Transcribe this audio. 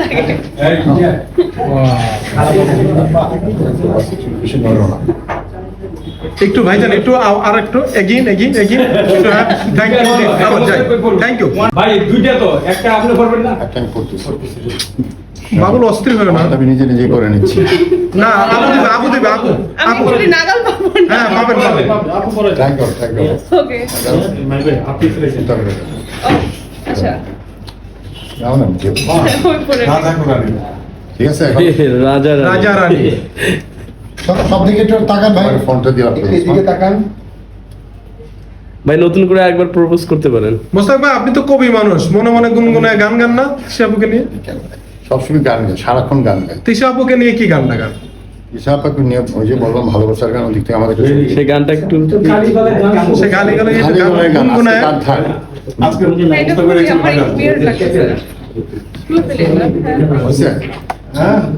লাগে একটু ভাইজান একটু আর একটু এগিন এগিন এগিন থ্যাংক ইউ থ্যাংক ইউ ভাই দুইটা তো একটা আপনি করবেন না? একটা আমি করতেছি। বাবুল অস্থির হয়ে না? আমি নিজে নিজে করে নিচ্ছি। না আপু দিবে আপু দিবে আপু আপু বলি নাগাল পাবো না। হ্যাঁ পাবেন পাবেন। Thank you thank you okay আপনি ফেলেছেন আচ্ছা। যাও না মুখে। ওই পরে ঠিক আছে রাজা রাজা রানী। সব সব দিকে একটু তাকান ভাই। ফোনটা দিয়ে এদিকে তাকান। ভাই নতুন করে একবার প্রপোজ করতে পারেন। মোস্তাক ভাই আপনি তো কবি মানুষ। মনে মনে গুনগুনায় গান গান না তিশা আপুকে নিয়ে? সবসময় গান গাই সারাক্ষণ গান গাই তিশা আপুকে নিয়ে কি গান ইসা নিয়ে ওই যে বললাম ভালোবাসার গান ওদিক থেকে আমাদের সেই গানটা একটু সে গালি গান গান আজকে Escuta, Leda. Você? Ah?